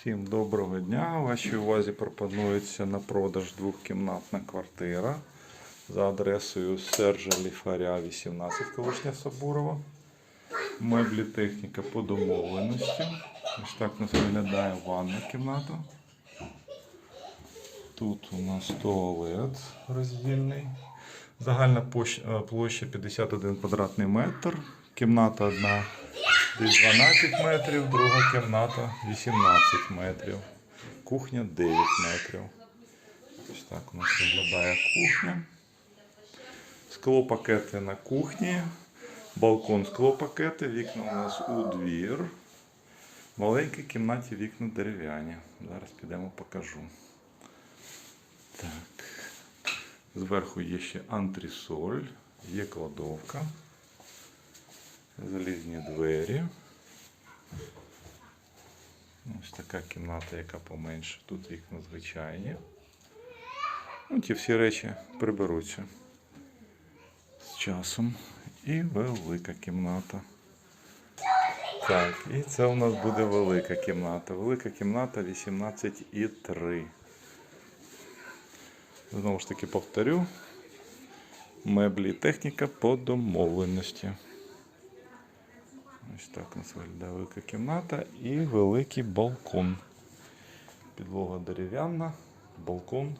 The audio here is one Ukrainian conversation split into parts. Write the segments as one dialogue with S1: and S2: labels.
S1: Всім доброго дня. Вашій увазі пропонується на продаж двохкімнатна квартира за адресою Сержа Ліфаря, 18, колишня Сабурова. Меблі техніка по домовленості. Ось так у нас виглядає ванна кімната. Тут у нас туалет роздільний. Загальна е, площа 51 квадратний метр. Кімната одна десь 12 метрів, друга кімната 18 метрів. Кухня 9 метрів. Ось так у нас виглядає кухня. Склопакети на кухні. Балкон склопакети, вікна у нас у двір. В маленькій кімнаті вікна дерев'яні. Зараз підемо покажу. Так. Зверху є ще антресоль, є кладовка, залізні двері. Ось така кімната, яка поменше. Тут вікна звичайні. Ну, ті всі речі приберуться з часом. І велика кімната. Так, і це у нас буде велика кімната. Велика кімната 18,3. Знову ж таки повторю. Меблі і техніка по домовленості. Ось так у нас виглядає велика кімната і великий балкон. Підлога дерев'яна, балкон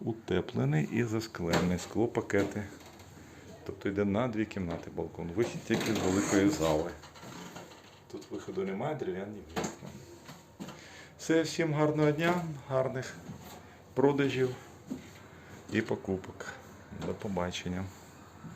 S1: утеплений і засклений, склопакети. Тобто йде на дві кімнати балкон. Вихід тільки з великої зали. Тут виходу немає, дерев'яні вікна. Все, всім гарного дня, гарних продажів і покупок. До побачення.